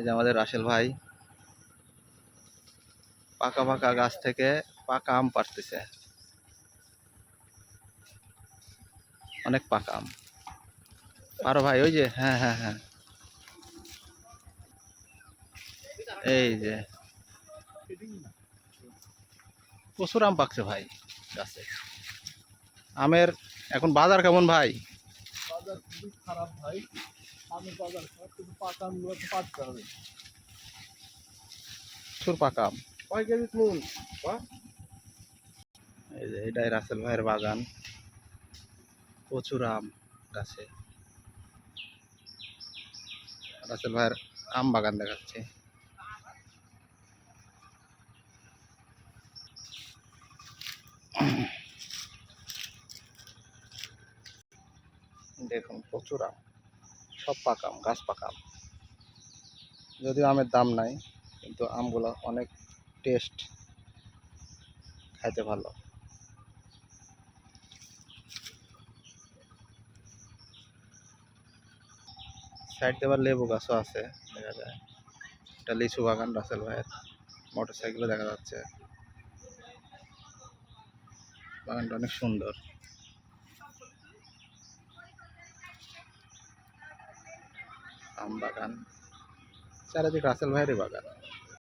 এই যে আমাদের রাসেল ভাই। পাকা পাকা গাছ থেকে পাকা আম পারতেছে অনেক পাকা আম। পারো ভাই, ওই যে হ্যাঁ হ্যাঁ হ্যাঁ। এই যে। প্রচুর আম পাকছে ভাই গাছে। আমের এখন বাজার কেমন ভাই? ভাই। আমি বাজার কিন্তু পাকা আমগুলো তো পাকতে হবে। প্রচুর পাকা আম? কয় কেজি নুন এই যে এটাই রাসেল ভাইয়ের বাগান। প্রচুর আম গাছে। রাসেল ভাইয়ের আম বাগান দেখাচ্ছে। দেখুন প্রচুর আম। সব পাকাম গাছ পাকাম যদিও আমের দাম নাই, কিন্তু আমগুলো অনেক টেস্ট খাইতে ভালো। সাইড আবার লেবু গাছও আছে, দেখা যায়। এটা লিচু বাগান রাসেল ভাইয়ের মোটর দেখা যাচ্ছে। বাগানটা অনেক সুন্দর। আম বাগান। চারিদিক রাসেল ভাইয়েরই বাগান।